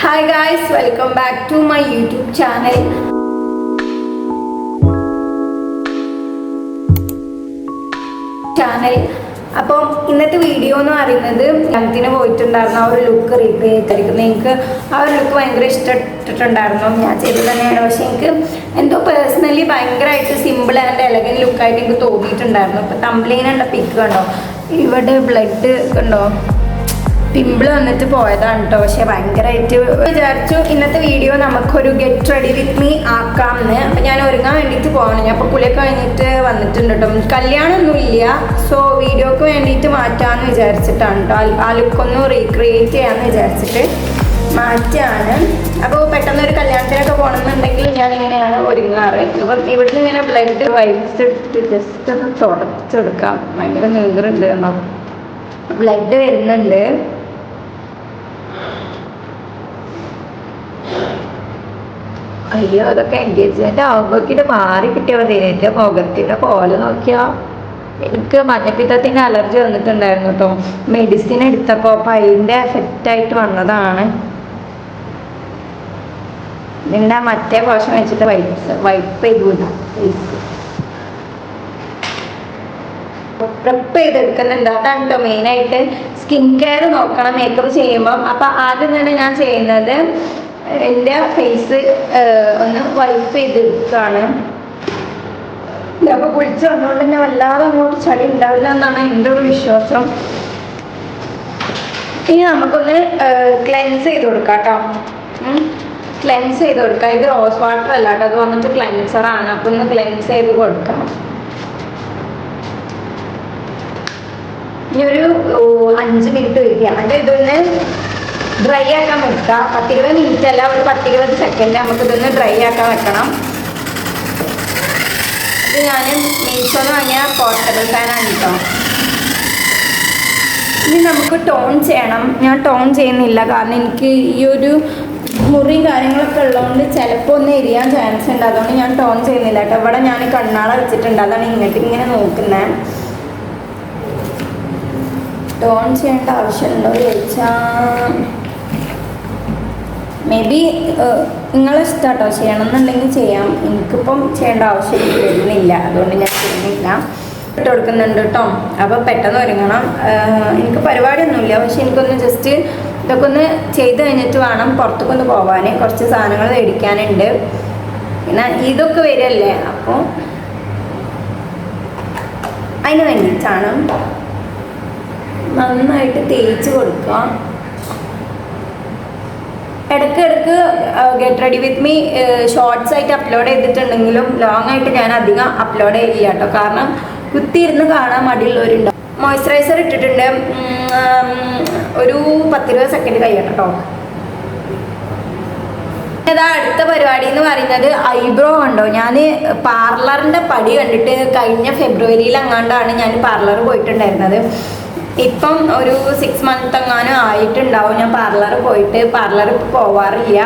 Hi guys welcome back to my YouTube channel channel അപ്പം ഇന്നത്തെ video എന്ന് പറയുന്നത് ഞത്തിന് പോയിട്ടുണ്ടായിരുന്ന ആ ഒരു ലുക്ക് റീക്രിയേറ്റ് ആയിരിക്കും എനിക്ക് ആ ഒരു ലുക്ക് ഭയങ്കര ഇഷ്ടപ്പെട്ടിട്ടുണ്ടായിരുന്നു. ഞാൻ ചെയ്തത് തന്നെയാണ്. പക്ഷെ എനിക്ക് എന്തോ പേഴ്സണലി ഭയങ്കരമായിട്ട് സിമ്പിൾ ആൻഡ് എലഗൻ ലുക്കായിട്ട് എനിക്ക് തോന്നിയിട്ടുണ്ടായിരുന്നു. ഇപ്പം തമ്പ്ലീനുള്ള പിക്ക് കണ്ടോ? ഇവിടെ ബ്ലഡ് ഉണ്ടോ പിമ്പിൾ വന്നിട്ട് പോയതാണ് കേട്ടോ പക്ഷെ ഭയങ്കരമായിട്ട് വിചാരിച്ചു ഇന്നത്തെ വീഡിയോ നമുക്കൊരു ഗെറ്റ് റെഡി വിത്ത് മീ ആക്കാം എന്ന് അപ്പം ഞാൻ ഒരുങ്ങാൻ വേണ്ടിയിട്ട് പോകണം ഞാൻ അപ്പോൾ കുളിയൊക്കെ കഴിഞ്ഞിട്ട് വന്നിട്ടുണ്ട് കേട്ടോ കല്യാണമൊന്നും ഇല്ല സോ വീഡിയോക്ക് വേണ്ടിയിട്ട് മാറ്റാമെന്ന് വിചാരിച്ചിട്ടാണ് കേട്ടോ ആ ലുക്കൊന്ന് റീക്രിയേറ്റ് ചെയ്യാമെന്ന് വിചാരിച്ചിട്ട്. മാറ്റാണ് അപ്പോൾ പെട്ടെന്ന് ഒരു കല്യാണത്തിനൊക്കെ പോകണമെന്നുണ്ടെങ്കിൽ ഞാൻ ഇങ്ങനെയാണ് ഒരുങ്ങാറ്. അപ്പം ഇവിടുന്ന് ഇങ്ങനെ ബ്ലഡ് വൈബ്സ് എടുത്ത് ജസ്റ്റ് ഒന്ന് തുടച്ചെടുക്കാം. ഭയങ്കര നീറുണ്ട് ബ്ലഡ് വരുന്നുണ്ട്. അയ്യോ അതൊക്കെ എൻഗേജ്മെന്റ് ആകുമ്പോക്കിട്ട് മാറി കിട്ടിയാൽ മതി എന്റെ മുഖത്തിന്റെ പോലെ നോക്കിയാ. എനിക്ക് മഞ്ഞപ്പിത്തത്തിന്റെ അലർജി വന്നിട്ടുണ്ടായിരുന്നു കേട്ടോ. മെഡിസിൻ എടുത്തപ്പോൾ അപ്പം അതിന്റെ എഫക്റ്റ് ആയിട്ട് വന്നതാണ്. നിങ്ങളുടെ മറ്റേ പോഷൻ വെച്ചിട്ട് വൈപ്പ് വൈപ്പ് ചെയ്തൂല പ്രിപ്പ് ചെയ്തെടുക്കുന്നുണ്ട് അതാണ് കേട്ടോ മെയിനായിട്ട് സ്കിൻ കെയർ നോക്കണം മേക്കപ്പ് ചെയ്യുമ്പം. അപ്പം ആദ്യം തന്നെ ഞാൻ ചെയ്യുന്നത് എന്റെ ഫേസ് ഒന്ന് വൈപ്പ് ചെയ്തെടുക്കുകയാണ് അപ്പോൾ കുളിച്ച് വന്നുകൊണ്ട് തന്നെ വല്ലാതെ അങ്ങോട്ട് ചളി ഉണ്ടാവില്ല എന്നാണ് എന്റെ ഒരു വിശ്വാസം. ഇനി നമുക്കൊന്ന് ക്ലെൻസ് ചെയ്ത് കൊടുക്കാം കേട്ടോ ക്ലെൻസ് ചെയ്ത് കൊടുക്കാം. ഇത് റോസ് വാട്ടർ അല്ല കേട്ടോ അത് വന്നിട്ട് ക്ലെൻസർ ആണ്. അപ്പം ഒന്ന് ക്ലെൻസ് ചെയ്ത് കൊടുക്കാം ഇനി ഒരു അഞ്ച് മിനിറ്റ് വയ്ക്കുക എന്നിട്ട് ഇതൊന്ന് ഡ്രൈ ആക്കാൻ വെക്കാം. വെക്കുക പത്തിരുപത് മിനിറ്റ് അല്ല ഒരു പത്തിരുപത് സെക്കൻഡ് നമുക്ക് ഇതൊന്ന് ഡ്രൈ ആക്കാൻ വെക്കണം. ഇത് ഞാൻ മീഷോന്ന് വാങ്ങിയ പോർട്ടബിൾ ഫാനാണ് കേട്ടോ ഇനി നമുക്ക് ടോൺ ചെയ്യണം. ഞാൻ ടോൺ ചെയ്യുന്നില്ല. കാരണം എനിക്ക് ഈ ഒരു മുറിയും കാര്യങ്ങളൊക്കെ ഉള്ളതുകൊണ്ട് ചിലപ്പോൾ ഒന്ന് എരിയാൻ ചാൻസ് ഉണ്ട്. അതുകൊണ്ട് ഞാൻ ടോൺ ചെയ്യുന്നില്ല കേട്ടോ. ഇവിടെ ഞാൻ കണ്ണാള വെച്ചിട്ടുണ്ട് അതാണ് ഇങ്ങോട്ട് ഇങ്ങനെ നോക്കുന്നത് ടോൺ ചെയ്യേണ്ട ആവശ്യമുണ്ടോ എന്ന് ചോദിച്ചാൽ മേ ബി നിങ്ങളെ ഇഷ്ടമാട്ടോ ചെയ്യണം എന്നുണ്ടെങ്കിൽ ചെയ്യാം. എനിക്കിപ്പം ചെയ്യേണ്ട ആവശ്യം വരുന്നില്ല. അതുകൊണ്ട് ഞാൻ ചെയ്യുന്നില്ല. ഇട്ട് കൊടുക്കുന്നുണ്ട് കേട്ടോ. അപ്പോൾ പെട്ടെന്ന് ഒരുങ്ങണം. എനിക്ക് പരിപാടിയൊന്നുമില്ല. പക്ഷെ എനിക്കൊന്ന് ജസ്റ്റ് ഇതൊക്കെ ഒന്ന് ചെയ്ത് കഴിഞ്ഞിട്ട് വേണം പുറത്തേക്കൊന്ന് പോകാൻ കുറച്ച് സാധനങ്ങൾ മേടിക്കാനുണ്ട്. പിന്നെ ഇതൊക്കെ വരല്ലേ അപ്പോൾ അതിന് വേണ്ടിയിട്ടാണ് നന്നായിട്ട് തേച്ച് കൊടുക്കുക. ഇടയ്ക്ക് ഇടയ്ക്ക് get ready with me shorts ആയിട്ട് അപ്ലോഡ് ചെയ്തിട്ടുണ്ടെങ്കിലും ലോങ് ആയിട്ട് ഞാൻ അധികം അപ്ലോഡ് ചെയ്യില്ല കേട്ടോ. കാരണം കുത്തിയിരുന്ന് കാണാൻ മടിയുള്ളവരുണ്ടാവും മോയ്സ്ചറൈസർ ഇട്ടിട്ടുണ്ട്. ഒരു പത്തിരുപത് സെക്കൻഡ് കഴിയണം കേട്ടോ ഇതാ അടുത്ത പരിപാടി എന്ന് പറയുന്നത് ഐബ്രോ ഉണ്ടോ ഞാൻ പാർലറിന്റെ പടി കണ്ടിട്ട് കഴിഞ്ഞ ഫെബ്രുവരിയിൽ അങ്ങാണ്ടാണ് ഞാൻ പാർലർ പോയിട്ടുണ്ടായിരുന്നത്. ഇപ്പം ഒരു സിക്സ് മന്ത് എങ്ങാനും ആയിട്ടുണ്ടാവും. ഞാൻ പാർലർ പോയിട്ട് ഇപ്പോൾ പോവാറില്ല.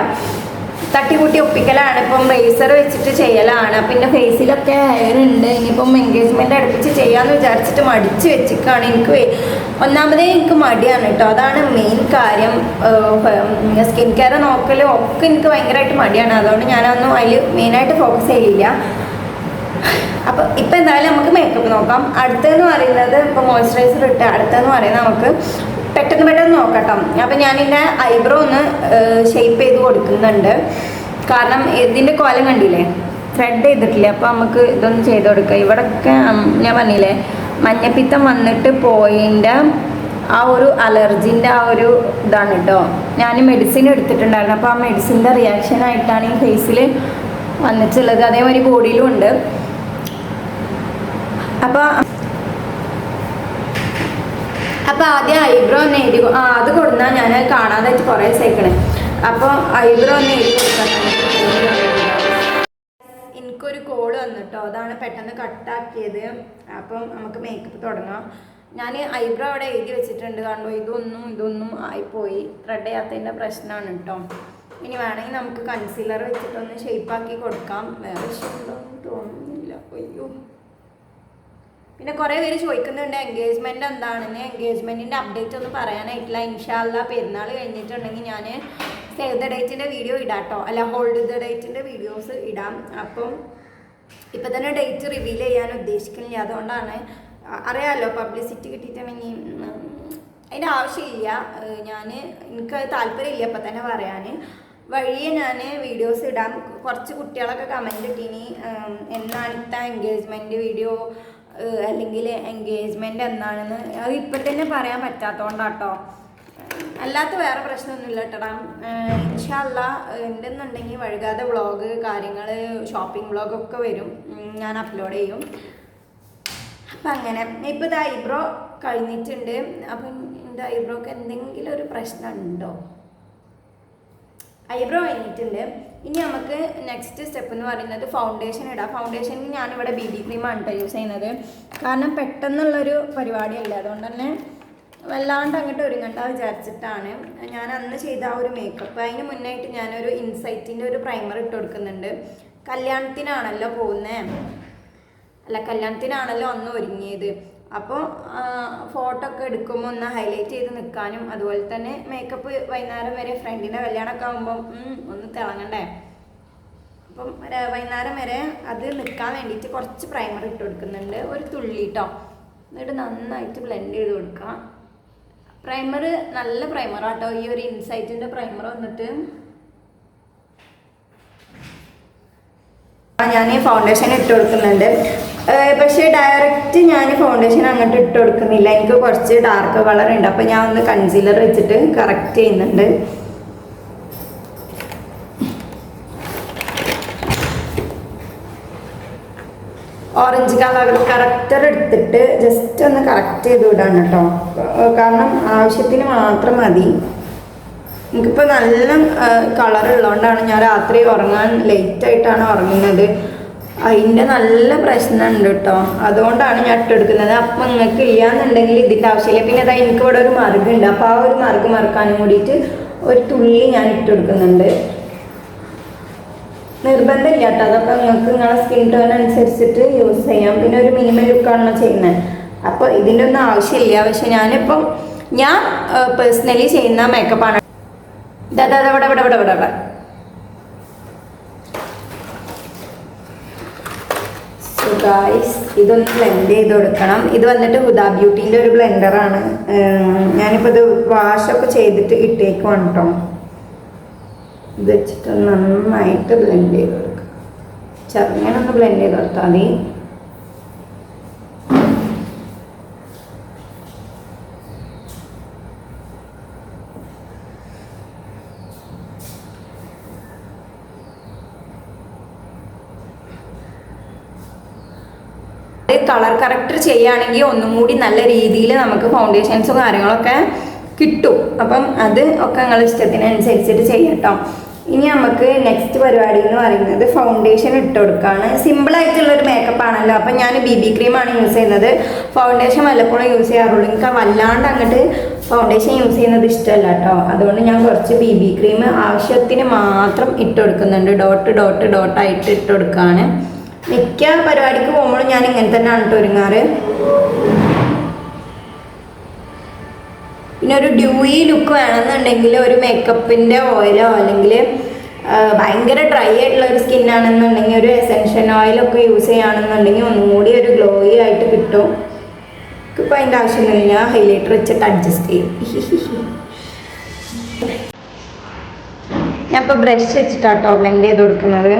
തട്ടിക്കൂട്ടി ഒപ്പിക്കലാണ്. ഇപ്പം റേസർ വെച്ചിട്ട് ചെയ്യലാണ്. പിന്നെ ഫേസിലൊക്കെ ഹെയർ ഉണ്ട് ഇനിയിപ്പം എൻഗേജ്മെന്റ് അടുപ്പിച്ച് ചെയ്യാമെന്ന് വിചാരിച്ചിട്ട് മടിച്ച് വെച്ചിക്കാണ്. എനിക്ക് ഒന്നാമതേ എനിക്ക് മടിയാണ് കേട്ടോ. അതാണ് മെയിൻ കാര്യം. സ്കിൻ കെയർ നോക്കലും ഒക്കെ എനിക്ക് ഭയങ്കരമായിട്ട് മടിയാണ്. അതുകൊണ്ട് ഞാനൊന്നും അതിൽ മെയിനായിട്ട് ഫോക്കസ് ചെയ്യില്ല. അപ്പോൾ ഇപ്പം എന്തായാലും നമുക്ക് മേക്കപ്പ് നോക്കാം. അടുത്തതെന്ന് പറയുന്നത് ഇപ്പോൾ മോയ്സ്ചറൈസർ ഇട്ട് അടുത്തതെന്ന് പറയുന്നത് നമുക്ക് പെട്ടെന്ന് പെട്ടെന്ന് നോക്കട്ടോ. അപ്പം ഞാനിന്റെ ഐബ്രോ ഒന്ന് ഷെയ്പ്പ് ചെയ്ത് കൊടുക്കുന്നുണ്ട്. കാരണം ഇതിന്റെ കോലം കണ്ടില്ലേ? ത്രെഡ് ചെയ്തിട്ടില്ല? അപ്പോൾ നമുക്ക് ഇതൊന്ന് ചെയ്ത് കൊടുക്കാം. ഇവിടെയൊക്കെ ഞാൻ പറഞ്ഞില്ലേ മഞ്ഞപ്പിത്തം വന്നിട്ട് പോയിന്റെ ആ ഒരു അലർജിന്റെ ആ ഒരു ഇതാണ് കേട്ടോ ഞാൻ മെഡിസിൻ എടുത്തിട്ടുണ്ടായിരുന്നു. അപ്പോൾ ആ മെഡിസിന്റെ റിയാക്ഷൻ ആയിട്ടാണ് ഈ ഫേസിൽ വന്നിട്ടുള്ളത്. അതേമാതിരി ബോഡിയിലും ഉണ്ട്. അപ്പോൾ അപ്പോൾ ആദ്യം ഐബ്രോ ഒന്ന് എഴുതി ആ അത് കൊടുന്നാൽ ഞാൻ കാണാതായിട്ട് കുറേ സേക്കണേ അപ്പോൾ ഐബ്രോ ഒന്ന് എഴുതി കൊടുക്കാൻ എനിക്കൊരു കോൾ വന്നിട്ടോ അതാണ് പെട്ടെന്ന് കട്ടാക്കിയത്. അപ്പം നമുക്ക് മേക്കപ്പ് തുടങ്ങാം. ഞാൻ ഐബ്രോ അവിടെ എഴുതി വെച്ചിട്ടുണ്ട്. കണ്ടോ ഇതൊന്നും ഇതൊന്നും ആയിപ്പോയി. ത്രെഡ് ചെയ്യാത്തതിന്റെ പ്രശ്നമാണ് കേട്ടോ ഇനി വേണമെങ്കിൽ നമുക്ക് കൺസീലർ വെച്ചിട്ടൊന്ന് ഷേപ്പാക്കി കൊടുക്കാം. വേറെ ഇഷ്ടമുണ്ടോ തോന്നുന്നില്ല. അയ്യോ പിന്നെ കുറേ പേര് ചോദിക്കുന്നുണ്ട് എൻഗേജ്മെന്റ് എന്താണെന്ന് എൻഗേജ്മെന്റിന്റെ അപ്ഡേറ്റ് ഒന്നും പറയാനായിട്ടില്ല. ഇൻഷാല്ല പെരുന്നാൾ കഴിഞ്ഞിട്ടുണ്ടെങ്കിൽ ഞാൻ സേവ് ദ ഡേറ്റിന്റെ വീഡിയോ ഇടാട്ടോ. അല്ല ഹോൾഡ് ദ ഡേറ്റിന്റെ വീഡിയോസ് ഇടാം. അപ്പം ഇപ്പൊ തന്നെ ഡേറ്റ് റിവീൽ ചെയ്യാൻ ഉദ്ദേശിക്കുന്നില്ല. അതുകൊണ്ടാണ് അറിയാമല്ലോ പബ്ലിസിറ്റി കിട്ടിയിട്ടുണ്ടെങ്കിൽ ഇനി അതിന്റെ ആവശ്യമില്ല. ഞാൻ എനിക്ക് താല്പര്യമില്ല ഇപ്പം തന്നെ പറയാൻ വഴിയെ ഞാൻ വീഡിയോസ് ഇടാം. കുറച്ച് കുട്ടികളൊക്കെ കമന്റ് ഇട്ടിനി. എന്നാണ് ഇത്ത എൻഗേജ്മെന്റ് വീഡിയോ അല്ലെങ്കിൽ എൻഗേജ്മെന്റ് എന്നാണെന്ന് അത് ഇപ്പം തന്നെ പറയാൻ പറ്റാത്തതുകൊണ്ടാട്ടോ അല്ലാത്ത വേറെ പ്രശ്നമൊന്നുമില്ല കേട്ടടാ ഇൻഷല്ല ഉണ്ടെന്നുണ്ടെങ്കിൽ വഴുകാതെ വ്ളോഗ് കാര്യങ്ങൾ ഷോപ്പിംഗ് വ്ളോഗൊക്കെ വരും. ഞാൻ അപ്ലോഡ് ചെയ്യും. അപ്പം അങ്ങനെ. ഇപ്പം ഇത് ഐബ്രോ കഴിഞ്ഞിട്ടുണ്ട്. അപ്പം എന്റെ ഐബ്രോക്ക് എന്തെങ്കിലും ഒരു പ്രശ്നമുണ്ടോ? ഐബ്രോ കഴിഞ്ഞിട്ടുണ്ട്. ഇനി നമുക്ക് നെക്സ്റ്റ് സ്റ്റെപ്പ് എന്ന് പറയുന്നത് ഫൗണ്ടേഷൻ ഇടാം. ഫൗണ്ടേഷനിൽ ഞാനിവിടെ ബി ബി ക്രീമാണ് കേട്ടോ യൂസ് ചെയ്യുന്നത്. കാരണം പെട്ടെന്നുള്ളൊരു പരിപാടിയല്ല. അതുകൊണ്ട് തന്നെ വല്ലാണ്ട് അങ്ങോട്ട് ഒരുങ്ങണ്ട വിചാരിച്ചിട്ടാണ് ഞാൻ അന്ന് ചെയ്ത ആ ഒരു മേക്കപ്പ് അതിന് മുന്നായിട്ട് ഞാനൊരു ഇൻസൈറ്റിന്റെ ഒരു പ്രൈമർ ഇട്ട് കൊടുക്കുന്നുണ്ട്. കല്യാണത്തിനാണല്ലോ പോകുന്നത് അല്ല കല്യാണത്തിനാണല്ലോ അന്ന് ഒരുങ്ങിയത്. അപ്പോൾ ഫോട്ടോ ഒക്കെ എടുക്കുമ്പോൾ ഒന്ന് ഹൈലൈറ്റ് ചെയ്ത് നിൽക്കാനും അതുപോലെ തന്നെ മേക്കപ്പ് വൈകുന്നേരം വരെ ഫ്രണ്ടിന്റെ കല്യാണമൊക്കെ ആകുമ്പം ഒന്ന് തിളങ്ങണ്ടേ? അപ്പം വൈകുന്നേരം വരെ അത് നിൽക്കാൻ വേണ്ടിയിട്ട് കുറച്ച് പ്രൈമർ ഇട്ട് കൊടുക്കുന്നുണ്ട്. ഒരു തുള്ളി കേട്ടോ എന്നിട്ട് നന്നായിട്ട് ബ്ലെൻഡ് ചെയ്ത് കൊടുക്കാം. പ്രൈമർ നല്ല പ്രൈമറാട്ടോ ഈ ഒരു ഇൻസൈറ്റിന്റെ പ്രൈമർ വന്നിട്ട്. ഞാൻ ഫൗണ്ടേഷൻ ഇട്ട് കൊടുക്കുന്നുണ്ട്. പക്ഷേ ഡയറക്റ്റ് ഞാൻ ഫൗണ്ടേഷൻ അങ്ങോട്ട് ഇട്ട് കൊടുക്കുന്നില്ല. എനിക്ക് കുറച്ച് ഡാർക്ക് കളർ ഉണ്ട്. അപ്പോൾ ഞാൻ ഒന്ന് കൺസീലർ വെച്ചിട്ട് കറക്റ്റ് ചെയ്യുന്നുണ്ട്. ഓറഞ്ച് കളർ കറക്റ്റർ എടുത്തിട്ട് ജസ്റ്റ് ഒന്ന് കറക്റ്റ് ചെയ്ത് വിടാണ് കേട്ടോ. കാരണം ആവശ്യത്തിന് മാത്രം മതി. എനിക്കിപ്പോൾ നല്ല കളർ ഉള്ളതുകൊണ്ടാണ് ഞാൻ രാത്രി ഉറങ്ങാൻ ലേറ്റായിട്ടാണ് ഉറങ്ങുന്നത്. അതിന്റെ നല്ല പ്രശ്നമുണ്ട് കേട്ടോ അതുകൊണ്ടാണ് ഞാൻ ഇട്ടെടുക്കുന്നത്. അപ്പം നിങ്ങൾക്ക് ഇല്ലാന്നുണ്ടെങ്കിൽ ഇതിന്റെ ആവശ്യമില്ല. പിന്നെ അതാ എനിക്ക് ഇവിടെ ഒരു മറുകുണ്ട് അപ്പോൾ ആ ഒരു മറുക് മറക്കാനും കൂടിയിട്ട് ഒരു തുള്ളി ഞാൻ ഇട്ടെടുക്കുന്നുണ്ട്. നിർബന്ധമില്ല കേട്ടോ അതൊക്കെ നിങ്ങൾക്ക് നിങ്ങളുടെ സ്കിൻ ടോൺ അനുസരിച്ചിട്ട് യൂസ് ചെയ്യാം. പിന്നെ ഒരു മിനിമം ലുക്കാണല്ലോ ചെയ്യുന്നത്. അപ്പോൾ ഇതിന്റെ ഒന്നും ആവശ്യമില്ല. പക്ഷെ ഞാനിപ്പം ഞാൻ പേഴ്സണലി ചെയ്യുന്ന മേക്കപ്പാണ് ഇതാ, ഇവിടെ ഇവിടെ ഇവിടെ ഇവിടെ ഇവിടെ. ഗായ്സ് ഇതൊന്ന് ബ്ലെൻഡ് ചെയ്ത് കൊടുക്കണം. ഇത് വന്നിട്ട് ഹുദാ ബ്യൂട്ടീന്റെ ഒരു ബ്ലെൻഡറാണ് ഞാനിപ്പോൾ ഇത് വാഷൊക്കെ ചെയ്തിട്ട് ഇട്ടേക്കുവാണ് കേട്ടോ ഇത് വെച്ചിട്ട് നന്നായിട്ട് ബ്ലെൻഡ് ചെയ്ത് കൊടുക്കുക ചെറുങ്ങനെ ഒന്ന് ബ്ലെൻഡ് ചെയ്ത് കൊടുത്താൽ മതി. കളർ കറക്റ്റ് ചെയ്യുകയാണെങ്കിൽ ഒന്നും കൂടി നല്ല രീതിയിൽ നമുക്ക് ഫൗണ്ടേഷൻസും കാര്യങ്ങളൊക്കെ കിട്ടും. അപ്പം അത് ഒക്കെ നിങ്ങളുടെ ഇഷ്ടത്തിനനുസരിച്ചിട്ട് ചെയ്യട്ടോ. ഇനി നമുക്ക് നെക്സ്റ്റ് പരിപാടി എന്ന് പറയുന്നത് ഫൗണ്ടേഷൻ ഇട്ട് കൊടുക്കുകയാണ് ഒരു മേക്കപ്പ് ആണല്ലോ. അപ്പം ഞാൻ ബി ബി ക്രീമാണ് യൂസ് ചെയ്യുന്നത്. ഫൗണ്ടേഷൻ വല്ലപ്പോഴും യൂസ് ചെയ്യാറുള്ളൂ. എനിക്ക് വല്ലാണ്ട് അങ്ങോട്ട് ഫൗണ്ടേഷൻ യൂസ് ചെയ്യുന്നത് ഇഷ്ടമല്ല കേട്ടോ. അതുകൊണ്ട് ഞാൻ കുറച്ച് ബി ബി ക്രീം ആവശ്യത്തിന് മാത്രം ഇട്ട് കൊടുക്കുന്നുണ്ട്. ഡോട്ട് ഡോട്ട് ഡോട്ടായിട്ട് ഇട്ട് കൊടുക്കുകയാണ് മിക്ക പരിപാടിക്ക് പോകുമ്പോഴും ഞാൻ ഇങ്ങനെ തന്നെയാണ് കേട്ടോ ഒരുങ്ങാറ്. പിന്നെ ഒരു ഡ്യൂയി ലുക്ക് വേണമെന്നുണ്ടെങ്കിൽ ഒരു മേക്കപ്പിന്റെ ഓയിലോ അല്ലെങ്കിൽ ഭയങ്കര ഡ്രൈ ആയിട്ടുള്ള ഒരു സ്കിന്നാണെന്നുണ്ടെങ്കിൽ ഒരു എസെൻഷ്യൽ ഓയിലൊക്കെ യൂസ് ചെയ്യുകയാണെന്നുണ്ടെങ്കിൽ ഒന്നും കൂടി ഒരു ഗ്ലോയി ആയിട്ട് കിട്ടും. ഇപ്പം അതിന്റെ ആവശ്യമൊന്നുമില്ല. ഹൈലൈറ്റർ വെച്ചിട്ട് അഡ്ജസ്റ്റ് ചെയ്യും. ഞാൻ ഇപ്പോൾ ബ്രഷ് വെച്ചിട്ടാട്ടോ ബ്ലെൻഡ് ചെയ്ത് കൊടുക്കുന്നത്.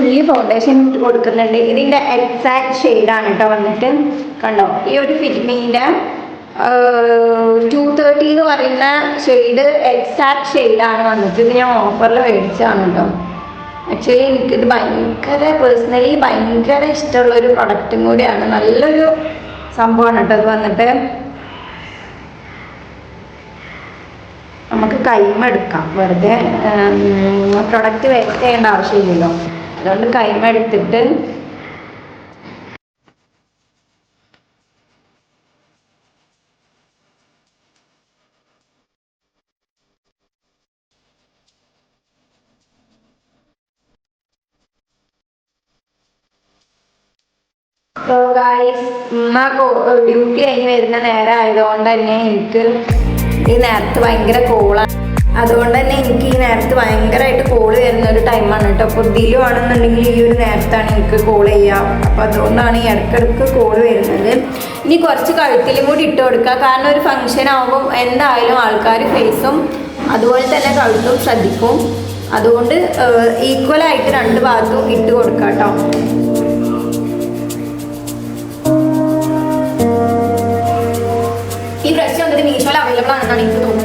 തുള്ളി ഫൗണ്ടേഷൻ കൊടുക്കുന്നുണ്ട്. ഇതിന്റെ എക്സാക്ട് ഷെയ്ഡാണ് കേട്ടോ വന്നിട്ട്. കണ്ടോ? ഈ ഒരു ഫിറ്റ്മിന്റെ ടു തേർട്ടി എന്ന് പറയുന്ന ഷെയ്ഡ് എക്സാക്ട് ഷെയ്ഡാണ് വന്നിട്ട് ഇത് ഞാൻ ഓഫറിൽ മേടിച്ചതാണ് കേട്ടോ ആക്ച്വലി എനിക്കിത് ഭയങ്കര പേഴ്സണലി ഭയങ്കര ഇഷ്ടമുള്ള ഒരു പ്രൊഡക്റ്റും കൂടിയാണ്. നല്ലൊരു സംഭവമാണ് കേട്ടോ ഇത് വന്നിട്ട്. നമുക്ക് കൈമെടുക്കാം വെറുതെ പ്രൊഡക്റ്റ് വേസ്റ്റ് ചെയ്യേണ്ട ആവശ്യമില്ലല്ലോ. അതുകൊണ്ട് കൈമ എടുത്തിട്ട് സോ ഗായ്സ് ഡ്യൂട്ടി കഴിഞ്ഞ് വരുന്ന നേരം ആയതുകൊണ്ട് തന്നെ എനിക്ക് ഈ നേരത്ത് ഭയങ്കര കോളാണ് അതുകൊണ്ട് തന്നെ എനിക്ക് ഈ നേരത്ത് ഭയങ്കരമായിട്ട് കോൾ വരുന്ന ഒരു ടൈമാണ് കേട്ടോ. അപ്പോൾ ദിലുവാണെന്നുണ്ടെങ്കിൽ ഈ ഒരു നേരത്താണ് എനിക്ക് കോൾ ചെയ്യുക. അപ്പോൾ അതുകൊണ്ടാണ് ഈ ഇടയ്ക്കിടയ്ക്ക് കോൾ വരുന്നത്. ഇനി കുറച്ച് കഴുത്തിലും കൂടി ഇട്ട് കൊടുക്കുക. കാരണം ഒരു ഫംഗ്ഷൻ ആകുമ്പോൾ എന്തായാലും ആൾക്കാർ ഫേസും അതുപോലെ തന്നെ കഴുത്തും ശ്രദ്ധിക്കും. അതുകൊണ്ട് ഈക്വലായിട്ട് രണ്ട് ഭാഗത്തും ഇട്ട് കൊടുക്കാം കേട്ടോ. ഈ ബ്രഷ് വന്നിട്ട് മീഷോയിൽ അവൈലബിൾ ആണെന്നാണ് എനിക്ക് തോന്നുന്നത്.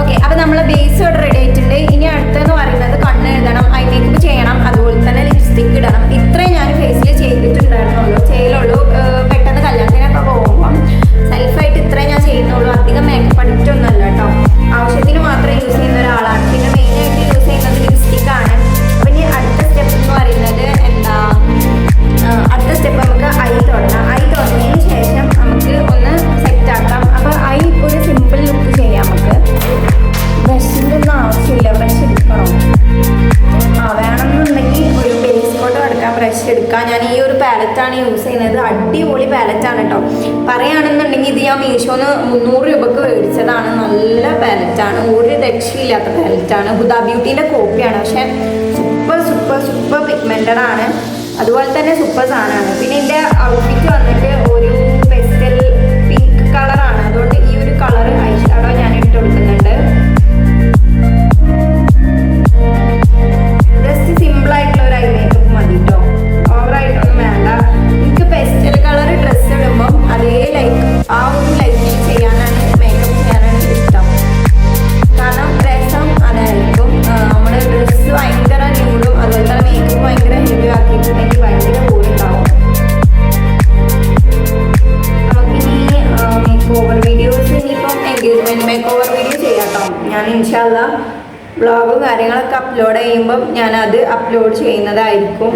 ഓക്കെ അപ്പൊ നമ്മളെ ബേസ് ഇവിടെ റെഡി ആയിട്ടുണ്ട്. ഇനി അടുത്തെന്ന് പറയുന്നത് കണ്ണ് എഴുതണം ഐ മേക്കപ്പ് ചെയ്യണം അതുപോലെ തന്നെ ലിപ്സ്റ്റിക് ഇടണം. ഇത്രയും ഞാൻ ഫേസിൽ ചെയ്തിട്ടുണ്ടായിരുന്നുള്ളൂ. ചെയ്യലുള്ളൂ. പെട്ടെന്ന് കല്യാണത്തിനൊക്കെ പോകുമ്പം സെൽഫായിട്ട് ഇത്രയും ഞാൻ ചെയ്യുന്നുള്ളൂ. അധികം മേക്കപ്പ് അഡിക്റ്റ് ഒന്നുമല്ല കേട്ടോ. ആവശ്യത്തിന് മാത്രമേ യൂസ് ചെയ്യുന്ന ഒരാളാണ്. പിന്നെ മെയിനായിട്ട് യൂസ് ചെയ്യുന്നത് ലിപ്സ്റ്റിക് ആണ്. അപ്പം ഇനി അടുത്ത സ്റ്റെപ്പ് എന്ന് പറയുന്നത് എന്താ? അടുത്ത സ്റ്റെപ്പ് നമുക്ക് ഐ തുടങ്ങാം ഐ തുടങ്ങിയതിന് അതുപോലെ ഞാനത് അപ്ലോഡ് ചെയ്യുന്നതായിരിക്കും.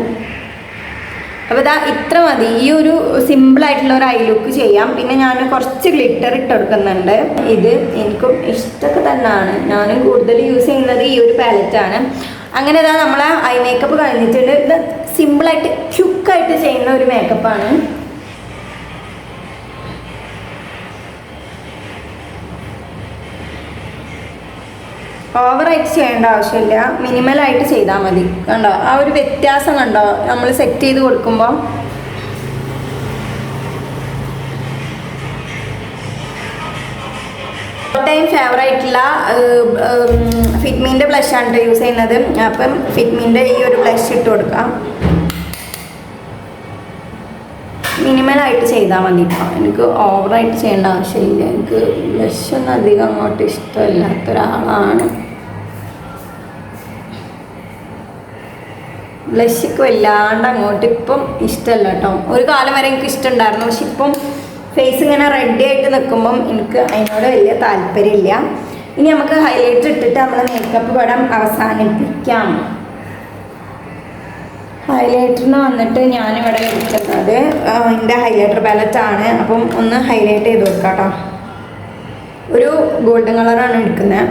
അപ്പോൾ ഇതാ ഇത്ര മതി. ഈ ഒരു സിമ്പിളായിട്ടുള്ള ഒരു ഐ ലുക്ക് ചെയ്യാം. പിന്നെ ഞാൻ കുറച്ച് ഗ്ലിറ്റർ ഇട്ട് കൊടുക്കുന്നുണ്ട്. ഇത് എനിക്കും ഇഷ്ടമൊക്കെ തന്നെയാണ്. ഞാൻ കൂടുതൽ യൂസ് ചെയ്യുന്നത് ഈ ഒരു പാലറ്റാണ് അങ്ങനെ ഇതാ നമ്മളെ ഐ മേക്കപ്പ് കഴിഞ്ഞിട്ടുണ്ട്. ഇത് സിമ്പിളായിട്ട് ക്യുക്കായിട്ട് ചെയ്യുന്ന ഒരു മേക്കപ്പാണ് ഓവറായിട്ട് ചെയ്യേണ്ട ആവശ്യമില്ല. മിനിമലായിട്ട് ചെയ്താൽ മതി. കണ്ടോ? ആ ഒരു വ്യത്യാസം കണ്ടോ? നമ്മൾ സെറ്റ് ചെയ്ത് കൊടുക്കുമ്പോൾ ടൈം ഫേവറായിട്ടുള്ള ഫിറ്റ്മീന്റെ ബ്ലഷ് ആണ് യൂസ് ചെയ്യുന്നത്. അപ്പം ഫിറ്റ്മീന്റെ ഈ ഒരു ബ്ലഷ് ഇട്ട് കൊടുക്കാം. മിനിമലായിട്ട് ചെയ്താൽ മതി കേട്ടോ എനിക്ക് ഓവറായിട്ട് ചെയ്യേണ്ട ആവശ്യമില്ല. എനിക്ക് ബ്ലഷ് ഒന്നും അധികം അങ്ങോട്ട് ഇഷ്ടമില്ലാത്ത ബ്ലഷൊക്കെ വല്ലാണ്ട് അങ്ങോട്ട് ഇപ്പം ഇഷ്ടമല്ല കേട്ടോ. ഒരു കാലം വരെ എനിക്ക് ഇഷ്ടമുണ്ടായിരുന്നു. പക്ഷെ ഇപ്പം ഫേസ് ഇങ്ങനെ റെഡി ആയിട്ട് നിൽക്കുമ്പം എനിക്ക് അതിനോട് വലിയ താല്പര്യമില്ല. ഇനി നമുക്ക് ഹൈലൈറ്റ് ഇട്ടിട്ട് നമ്മൾ മേക്കപ്പ് പടം അവസാനിപ്പിക്കാം. ഹൈലൈറ്ററിന് വന്നിട്ട് ഞാനിവിടെ എടുക്കുന്നത് എന്റെ ഹൈലൈറ്റർ പാലറ്റ് ആണ്. അപ്പം ഒന്ന് ഹൈലൈറ്റ് ചെയ്ത് കൊടുക്കാം കേട്ടോ. ഒരു ഗോൾഡൻ കളറാണ് എടുക്കുന്നത്.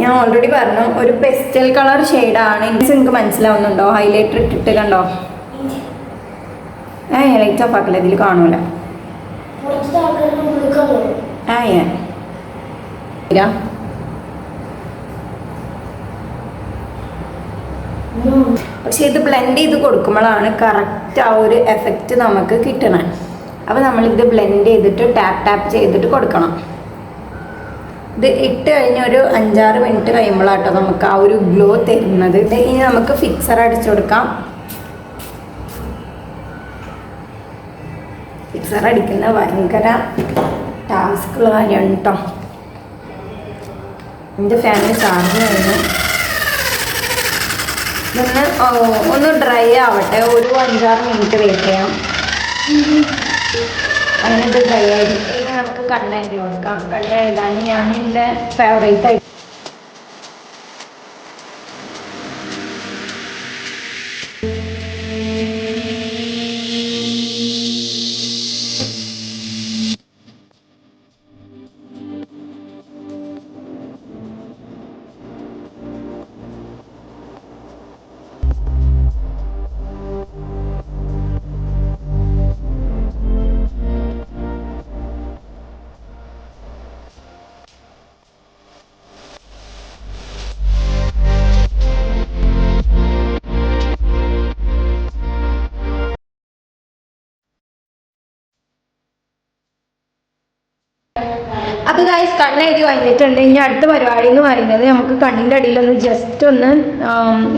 ഞാൻ ഓൾറെഡി പറഞ്ഞു ഒരു പെസ്റ്റൽ കളർ ഷെയ്ഡാണ് നിങ്ങൾക്ക് മനസ്സിലാവുന്നുണ്ടോ? ഹൈലൈറ്റർ ഇട്ടിട്ട് കണ്ടോ ഏ ലൈറ്റ് ഓഫ് ആക്കില്ല ഇതിൽ കാണൂല. ആ. പക്ഷെ ഇത് ബ്ലെൻഡ് ചെയ്ത് കൊടുക്കുമ്പോഴാണ് കറക്റ്റ് ആ ഒരു എഫക്റ്റ് നമുക്ക് കിട്ടണേ. അപ്പോൾ നമ്മളിത് ബ്ലെൻഡ് ചെയ്തിട്ട് ടാപ്പ് ടാപ്പ് ചെയ്തിട്ട് കൊടുക്കണം. ഇത് ഇട്ട് കഴിഞ്ഞ ഒരു അഞ്ചാറ് മിനിറ്റ് കഴിയുമ്പോഴാട്ടോ നമുക്ക് ആ ഒരു ഗ്ലോ തരുന്നത്. ഇനി നമുക്ക് ഫിക്സർ അടിച്ചു കൊടുക്കാം. ഫിക്സർ അടിക്കുന്ന ഭയങ്കര ടാസ്കുള്ള കാര്യമാണ് കേട്ടോ എന്റെ ഫാമിലി ചാർജ് കഴിഞ്ഞു. ഓ, ഒന്ന് ഡ്രൈ ആവട്ടെ. ഒരു അഞ്ചാറ് മിനിറ്റ് വെയിറ്റ് ചെയ്യാം. അങ്ങനെ ഡ്രൈ ആയിരിക്കും കണ്ണെഴുതി കൊടുക്കാം കണ്ണെഴുതാൻ ഞാൻ എന്റെ ഫേവറേറ്റ് ആയിട്ട് കണ്ണ് കണ്ണെഴുതി വന്നിട്ടുണ്ട്. ഇനി അടുത്ത പരിപാടി എന്ന് പറയുന്നത് നമുക്ക് കണ്ണിന്റെ അടിയിലൊന്ന് ജസ്റ്റ് ഒന്ന്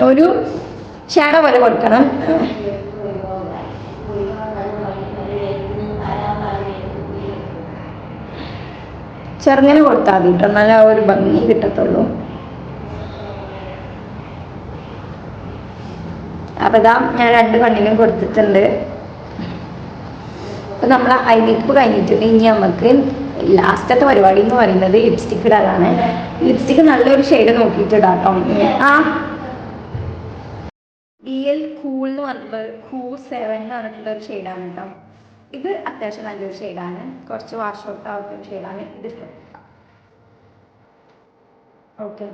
ഒരു ഷാഡോ പോലെ കൊടുക്കണം. ചെറുങ്ങനെ കൊടുത്താൽ മതി കേട്ടോ നല്ല ആ ഒരു ഭംഗി കിട്ടത്തുള്ളൂ. അപ്പൊ ഇതാ ഞാൻ രണ്ട് കണ്ണിനും കൊടുത്തിട്ടുണ്ട്. അപ്പോൾ നമ്മൾ ഐ മേക്കപ്പ് കഴിഞ്ഞിട്ടുണ്ട്. ഇനി നമുക്ക് ലാസ്റ്റത്തെ പരിപാടി എന്ന് പറയുന്നത് ലിപ്സ്റ്റിക് ഇടാതാണ്. ലിപ്സ്റ്റിക് നല്ലൊരു ഷെയ്ഡ് നോക്കിയിട്ട് ഇടാട്ടോ ആ. ബി എൽ കൂൾ എന്ന് പറഞ്ഞിട്ടുള്ള കൂൾ സെവൻ എന്ന് പറഞ്ഞിട്ടുള്ള ഒരു ഷെയ്ഡാണ് കേട്ടോ. ഇത് അത്യാവശ്യം നല്ലൊരു ഷെയ്ഡാണ് കുറച്ച് വാഷ് ഔട്ട് ആവുന്ന ഷെയ്ഡാണ് ഇത്. ഓക്കെ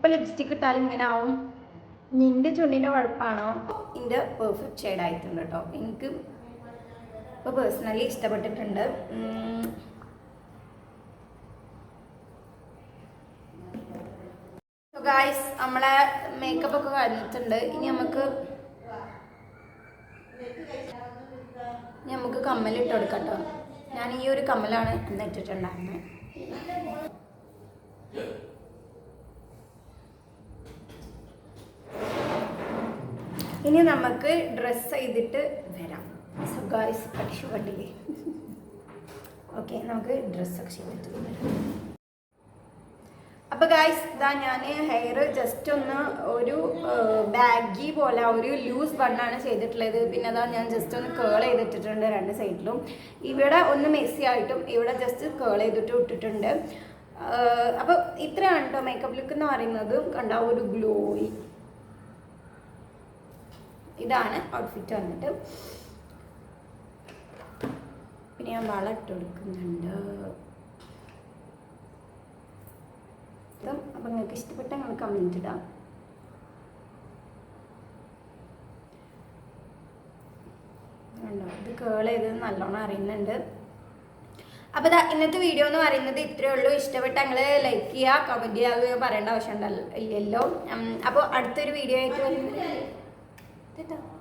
എപ്പോൾ ലിപ്സ്റ്റിക് ഇട്ടാലും ഇങ്ങനെ ആവും. നിന്റെ ചുണ്ടിന്റെ കുഴപ്പമാണോ ഇതിന്റെ പെർഫെക്റ്റ് ഷെയ്ഡ് ആയിട്ടുണ്ട് കേട്ടോ എനിക്ക് ഇപ്പോൾ പേഴ്സണലി ഇഷ്ടപ്പെട്ടിട്ടുണ്ട്. ഗായ്സ് നമ്മളെ മേക്കപ്പ് ഒക്കെ കഴിഞ്ഞിട്ടുണ്ട്. ഇനി നമുക്ക് നമുക്ക് കമ്മലിട്ട് കൊടുക്കാം കേട്ടോ ഞാൻ ഈ ഒരു കമ്മലാണ് ഇന്ന് ഇട്ടിട്ടുണ്ടായിരുന്നത് ഇനി നമുക്ക് ഡ്രസ്സ് ചെയ്തിട്ട് വരാം. സോ ഗായ്സ് പഠിച്ചു ഓക്കെ നമുക്ക് ഡ്രസ്സൊക്കെ ചെയ്തിട്ട് വരാം. അപ്പോൾ ഗായ്സ് ഇതാ ഞാൻ ഹെയർ ജസ്റ്റ് ഒന്ന് ഒരു ബാഗി പോലെ ഒരു ലൂസ് ബണ്ണാണ് ചെയ്തിട്ടുള്ളത്. പിന്നെ അതാ ഞാൻ ജസ്റ്റ് ഒന്ന് കേൾ ചെയ്തിട്ടിട്ടുണ്ട് രണ്ട് സൈഡിലും ഇവിടെ ഒന്ന് മെസ്സി ആയിട്ടും ഇവിടെ ജസ്റ്റ് കേൾ ചെയ്തിട്ട് ഇട്ടിട്ടുണ്ട്. അപ്പോൾ ഇത്രയാണ് കേട്ടോ മേക്കപ്പ് ലുക്ക് എന്ന് പറയുന്നത്. കണ്ട ഒരു ഗ്ലോയി ഇതാണ് ഔട്ട്ഫിറ്റ് വന്നിട്ട്. പിന്നെ ഞാൻ വള ഇട്ട് കൊടുക്കുന്നുണ്ട്. അപ്പം നിങ്ങൾക്ക് ഇഷ്ടപ്പെട്ട നിങ്ങൾ കമന്റ് ഇടാം. ഇത് കേൾ ചെയ്തത് നല്ലോണം അറിയുന്നുണ്ട്. അപ്പോൾ ഇന്നത്തെ വീഡിയോ എന്ന് പറയുന്നത് ഇത്രയേ ഉള്ളൂ. ഇഷ്ടപ്പെട്ട നിങ്ങൾ ലൈക്ക് ചെയ്യുക കമന്റ് ചെയ്യുക പറയേണ്ട ആവശ്യം ഉണ്ടല്ലോ ഇല്ലല്ലോ അപ്പോൾ അടുത്തൊരു വീഡിയോ ആയിട്ട് টাটা